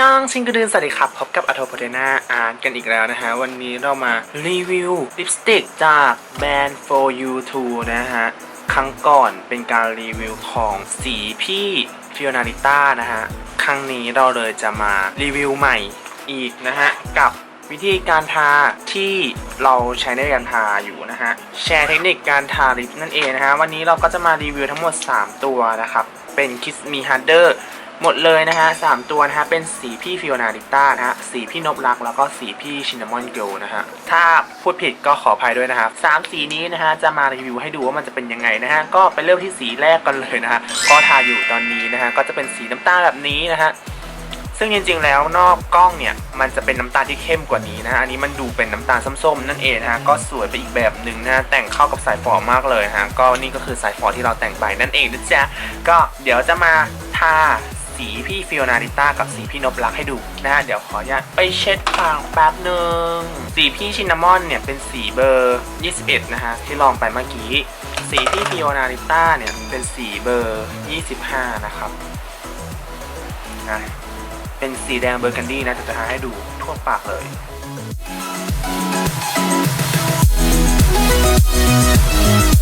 ยองชิงกระดืนสวัสดีครับพบกับอัโทโพเทนาอาร์ตกันอีกแล้วนะฮะ วันนี้เรามารีวิวลิปสติกจากแบรนด์ For You 2นะฮะ ครั้งก่อนเป็นการรีวิวของสีพี่ฟิโอนาริต้านะฮะ ครั้งนี้เราเลยจะมารีวิวใหม่อีกนะฮะ กับวิธีการทาที่เราใช้ในการทาอยู่นะฮะ แชร์เทคนิคการทาลิปนั่นเองนะฮะ วันนี้เราก็จะมารีวิวทั้งหมด 3 ตัวนะครับ เป็น Kiss Me Harder หมดเลยนะฮะสามตัวนะฮะเป็นสีพี่ฟิโอนาริต้านะฮะสีพี่นบรักแล้วก็สีพี่ชินนามอนเกลนะฮะถ้าพูดผิดก็ขออภัยด้วยนะครับสามสีนี้นะฮะจะมารีวิวให้ดูว่ามันจะเป็นยังไงนะฮะก็ไปเริ่มที่สีแรกกันเลยนะฮะก็ทาอยู่ตอนนี้นะฮะก็จะเป็นสีน้ำตาลแบบนี้นะฮะซึ่งจริงๆแล้วนอกกล้องเนี่ยมันจะเป็นน้ำตาลที่เข้มกว่านี้นะฮะอันนี้มันดูเป็นน้ำตาลส้มๆนั่นเองนะฮะก็สวยไปอีกแบบหนึ่งนะะแต่งเข้ากับสายฝอมากเลยฮะก็นี่ก็คือสายฝอที่เราแต่งไปนั่นเองนะจ๊ะก็เดี๋ยวจะมาทา สีพี่ฟิโอนาริต้ากับสีพี่นบลักให้ดูนะฮะเดี๋ยวขออนุญาตไปเช็ดปากแป๊บหนึ่งสีพี่ชินามอนเนี่ยเป็นสีเบอร์ 21 นะฮะที่ลองไปเมื่อกี้ สีพี่ฟิโอนาริต้าเนี่ยเป็นสีเบอร์ 25 นะครับนะเป็นสีแดงเบอร์กันดี้นะจะทาให้ดูทั่วปากเลยอ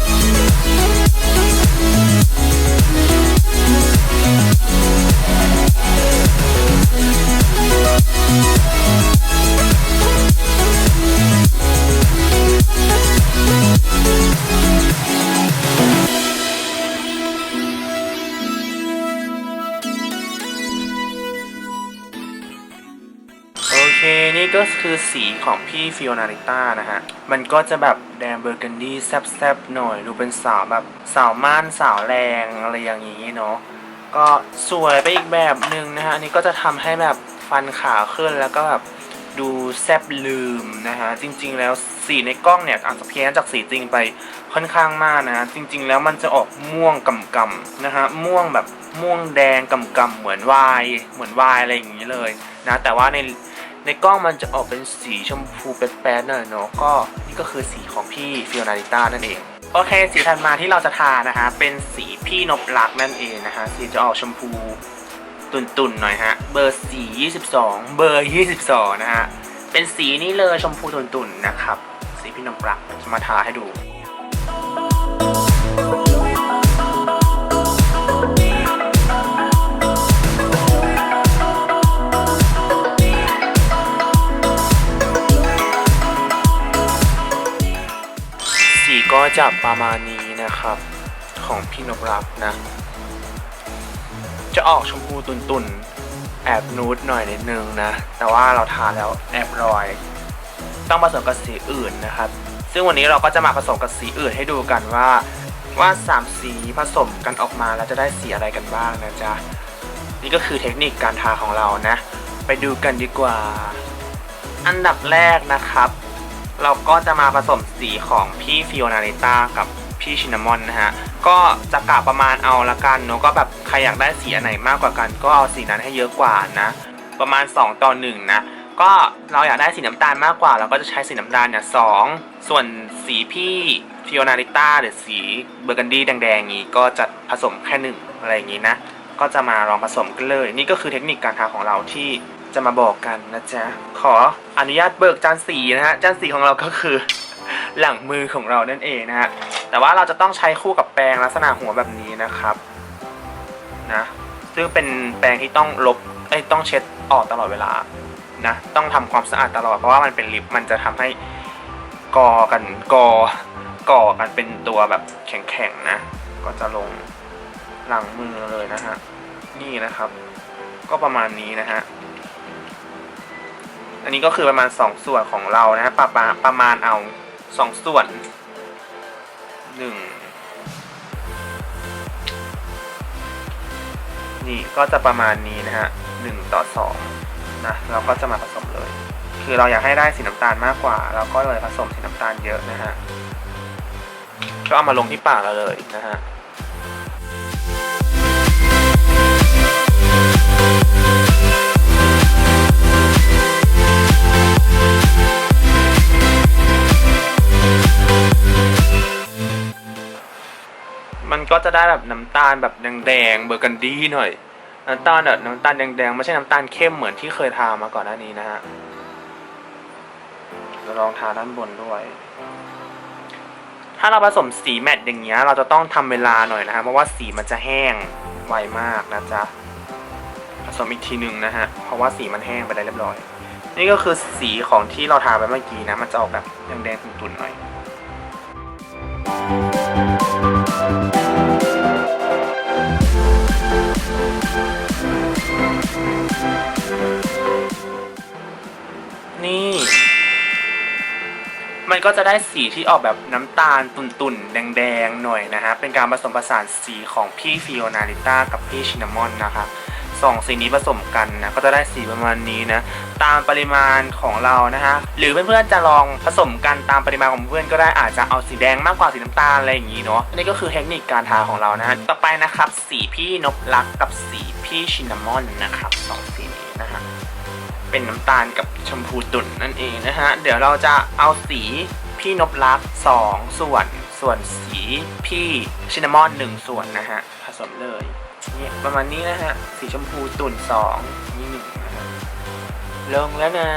นี่ก็คือสีของพี่ฟิโอนาริต้านะฮะ มันก็จะแบบแดงเบอร์กันดี้แซบๆหน่อย ดูเป็นสาวแบบสาวม่านสาวแรงอะไรอย่างนี้เนาะ ก็สวยไปอีกแบบหนึ่งนะฮะ อันนี้ก็จะทำให้แบบฟันขาวขึ้นแล้วก็แบบดูแซบลืมนะฮะ จริง ๆ แล้วสีในกล้องเนี่ยอาจจะเพี้ยนจากสีจริงไปค่อนข้างมากนะฮะ จริง ๆ แล้วมันจะออกม่วงกำๆนะฮะ ม่วงแบบม่วงแดงกำๆเหมือนวาย เหมือนวายอะไรอย่างนี้เลยนะ แต่ว่าใน ในกล้องมันจะออกเป็นสีชมพูแป๊ดๆหน่อยเนาะก็นี่ก็คือสีของพี่ฟิโอนาริต้านั่นเอง โอเค สีถัดมาที่เราจะทานะคะ เป็นสีพี่นบลักนั่นเองนะคะ สีจะออกชมพูตุ่นๆหน่อยฮะ เบอร์สี22 เบอร์ 22 นะฮะ เป็นสีนี้เลยชมพูตุ่นๆนะครับ สีพี่นบลักจะมาทาให้ดู จะประมาณนี้นะครับ ของพี่นบรักนะ จะออกชมพูตุ่นๆ แอบนูดหน่อยนิดนึงนะ แต่ว่าเราทาแล้วแอบรอย ต้องผสมกับสีอื่นนะครับ ซึ่งวันนี้เราก็จะมาผสมกับสีอื่นให้ดูกันว่า ว่าสามสีผสมกันออกมาแล้วจะได้สีอะไรกันบ้างนะจ๊ะ นี่ก็คือเทคนิคการทาของเรานะ ไปดูกันดีกว่า อันดับแรกนะครับ เราก็จะมาผสมสีของพี่ฟิโอนาริต้ากับพี่ชินามอนนะฮะ ก็จะกะประมาณเอาละกันเนอะก็แบบใครอยากได้สีอันไหนมากกว่ากัน ก็เอาสีนั้นให้เยอะกว่านะ ประมาณ 2 ต่อ1นะก็เราอยากได้สีน้ำตาลมากกว่า เราก็จะใช้สีน้ำตาลเนี่ยสองส่วนสีพี่ฟิโอนาริต้าหรือสีเบอร์กันดี้แดงๆอย่างนี้ก็จะผสมแค่หนึ่งอะไรอย่างนี้นะ ก็จะมาลองผสมกันเลย นี่ก็คือเทคนิคการทาของเราที่ จะมาบอกกันนะจ๊ะ ขออนุญาตเบิกจานสีนะฮะ จานสีของเราก็คือหลังมือของเรานั่นเองนะฮะ แต่ว่าเราจะต้องใช้คู่กับแปรงลักษณะหัวแบบนี้นะครับ นะ ซึ่งเป็นแปรงที่ต้องลบเอ้ต้องเช็ดออกตลอดเวลา นะ ต้องทำความสะอาดตลอด เพราะว่ามันเป็นลิป มันจะทำให้กอกันกอก่อกันเป็นตัวแบบแข็งๆนะ ก็จะลงหลังมือเลยนะฮะ นี่นะครับ ก็ประมาณนี้นะฮะ อันนี้ก็คือประมาณสองส่วนของเรานะฮะประมาณประมาณเอาสองส่วนหนึ่งนี่ก็จะประมาณนี้นะฮะหนึ่งต่อสองนะเราก็จะมาผสมเลย คือเราอยากให้ได้สีน้ำตาลมากกว่า เราก็เลยผสมสีน้ำตาลเยอะนะฮะก็เอามาลงที่ปากเราเลยนะฮะ ได้แบบน้ำตาลแบบแดงๆเบอร์กันดีหน่อย น้ำตาลแบบน้ำตาลแดงๆไม่ใช่น้ำตาลเข้มเหมือนที่เคยทามาก่อนหน้านี้นะฮะเราลองทาด้านบนด้วย ถ้าเราผสมสีแมตต์อย่างเงี้ย เราจะต้องทำเวลาหน่อยนะฮะเพราะว่าสีมันจะแห้งไวมากนะจ๊ะผสมอีกทีหนึ่งนะฮะเพราะว่าสีมันแห้งไปได้เรียบร้อย นี่ก็คือสีของที่เราทาไปเมื่อกี้นะ มันจะออกแบบแดงๆตุ่นๆหน่อย นี่ มันก็จะได้สีที่ออกแบบน้ำตาลตุ่นๆ แดงๆ หน่อยนะฮะ เป็นการผสมผสานสีของพี่ฟิโอนาลิต้ากับพี่ชินามอนนะครับ สองสีนี้ผสมกันนะก็จะได้สีประมาณนี้นะตามปริมาณของเรานะฮะหรือเพื่อนๆจะลองผสมกันตามปริมาณของเพื่อนก็ได้อาจจะเอาสีแดงมากกว่าสีน้ำตาลอะไรอย่างนี้เนาะนี่ก็คือเทคนิคการทาของเรานะฮะต่อไปนะครับ สีพี่นบลักกับสีพี่ชินามอนนะครับสองสีนี้นะฮะเป็นน้ำตาลกับชมพูตุ่นนั่นเองนะฮะเดี๋ยวเราจะเอาสีพี่นบลักสองส่วนส่วนสีพี่ชินามอนหนึ่งส่วนนะฮะผสมเลย เนี่ยประมาณนี้นะฮะ สีชมพูตุ่นสองนี่หนึ่งนะฮะลงแล้วนะ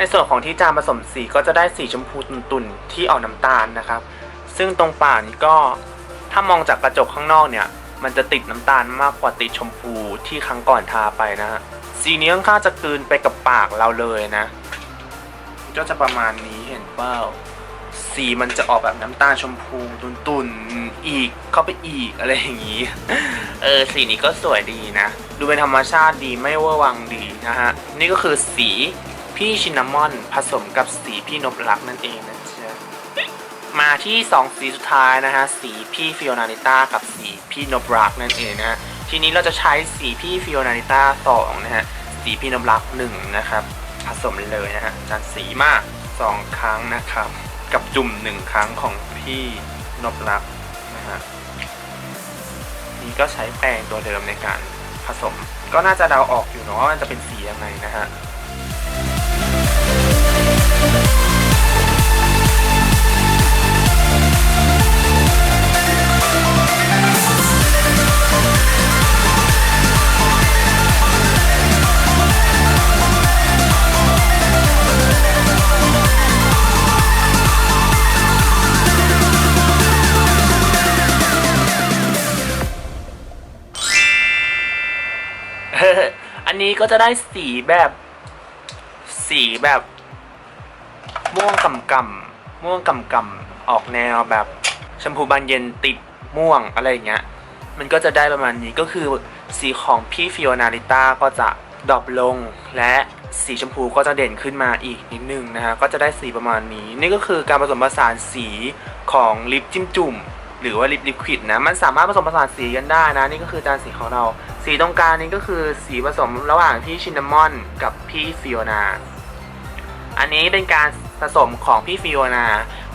ในส่วนของที่จานผสมสีก็จะได้สีชมพูตุ่นๆที่ออกน้ำตาลนะครับ ซึ่งตรงปากนี้ก็ถ้ามองจากกระจกข้างนอกเนี่ย มันจะติดน้ำตาลมากกว่าติดชมพูที่ครั้งก่อนทาไปนะฮะสีนี้ค่อนข้างจะกลืนไปกับปากเราเลยนะ ก็จะประมาณนี้เห็นเปล่าสีมันจะออกแบบน้ำตาลชมพูตุ่นๆอีกเข้าไปอีกอะไรอย่างนี้ เออสีนี้ก็สวยดีนะ ดูเป็นธรรมชาติดีไม่เวอร์วังดีนะฮะ นี่ก็คือสี พี่ชินนามอนผสมกับสีพี่นบลักนั่นเองนะจ๊ะมาที่ 2 สีสุดท้ายนะฮะ สีพี่ฟิโอนาลิต้ากับสีพี่นบลักนั่นเองนะฮะ ทีนี้เราจะใช้สีพี่ฟิโอนาลิต้าสองนะฮะ สีพี่นบลักหนึ่งนะครับ ผสมเลยนะฮะจานสีมาก 2 ครั้งนะครับ กับจุ่ม 1 ครั้งของพี่นบลักนะฮะ นี่ก็ใช้แป้งตัวเดิมในการผสม ก็น่าจะเดาออกอยู่เนาะว่ามันจะเป็นสียังไงนะฮะ อันนี้ก็จะได้สีแบบ สีแบบ ม่วงกำกำม่วงกำกำออกแนวแบบชมพูบานเย็นติดม่วงอะไรอย่างเงี้ย มันก็จะได้ประมาณนี้ก็คือสีของพี่ฟิโอนาลิต้าก็จะดรอปลงและสีชมพูก็จะเด่นขึ้นมาอีกนิดนึงนะฮะ ก็จะได้สีประมาณนี้ นี่ก็คือการผสมผสานสีของลิปจิ้มจุ่ม หรือว่าลิปลิควิดนะ มันสามารถผสมผสานสีกันได้นะ นี่ก็คือจานสีของเรา สีตรงกลางนี้ก็คือสีผสมระหว่างพี่ชินนามอนกับพี่ฟิโอนา อันนี้เป็นการ ผสมของพี่ฟิโอนา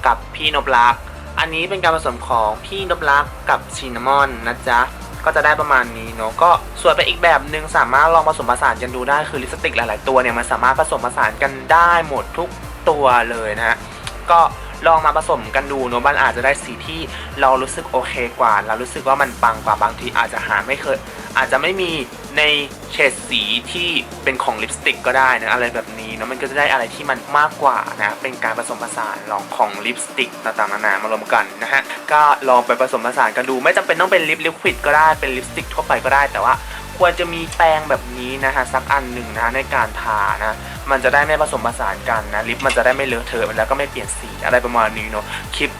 กับพี่นบลัก อันนี้เป็นการผสมของพี่นบลักกับชินนามอนนะจ๊ะ ก็จะได้ประมาณนี้เนาะ ก็ส่วนไปอีกแบบหนึ่งสามารถลองผสมผสานกันดูได้คือลิปสติกหลาย ๆ ตัวเนี่ยมันสามารถผสมผสานกันได้หมดทุกตัวเลยนะฮะ ก็ ลองมาผสมกันดูเนอะมันอาจจะได้สีที่เรารู้สึกโอเคกว่า เรารู้สึกว่ามันปังกว่าบางทีอาจจะหาไม่เคย อาจจะไม่มีในเฉดสีที่เป็นของลิปสติกก็ได้นะอะไรแบบนี้เนอะมันก็จะได้อะไรที่มันมากกว่านะเป็นการผสมผสานลองของลิปสติกต่างๆนานามารวมกันนะฮะก็ลองไปผสมผสานกันดูไม่จำเป็นต้องเป็นลิปลิควิดก็ได้เป็นลิปสติกทั่วไปก็ได้แต่ว่าควรจะมีแปรงแบบนี้นะฮะสักอันหนึ่งนะในการทานะ มันจะได้ไม่ผสมผสานกันนะลิปมันจะได้ไม่เลอะเทอะแล้วก็ไม่เปลี่ยนสีอะไรประมาณนี้เนอะคลิป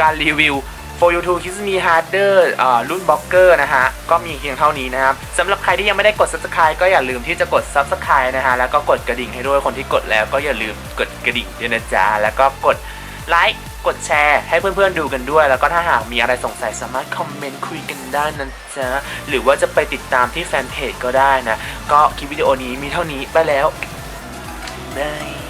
การรีวิว for you to kiss me harder อ่ารุ่นบล็อกเกอร์นะฮะ ก็มีเพียงเท่านี้นะครับสำหรับใครที่ยังไม่ได้กด subscribe ก็อย่าลืมที่จะกด subscribe นะฮะ แล้วก็กดกระดิ่งให้ด้วยคนที่กดแล้วก็อย่าลืมกดกระดิ่งด้วยนะจ๊ะ แล้วก็กดไลค์กดแชร์ให้เพื่อนๆดูกันด้วย แล้วก็ถ้าหากมีอะไรสงสัยสามารถคอมเมนต์คุยกันได้นะจ๊ะ หรือว่าจะไปติดตามที่แฟนเพจก็ได้นะ ก็คลิปวิดีโอนี้มีเท่านี้ไปแล้ว บาย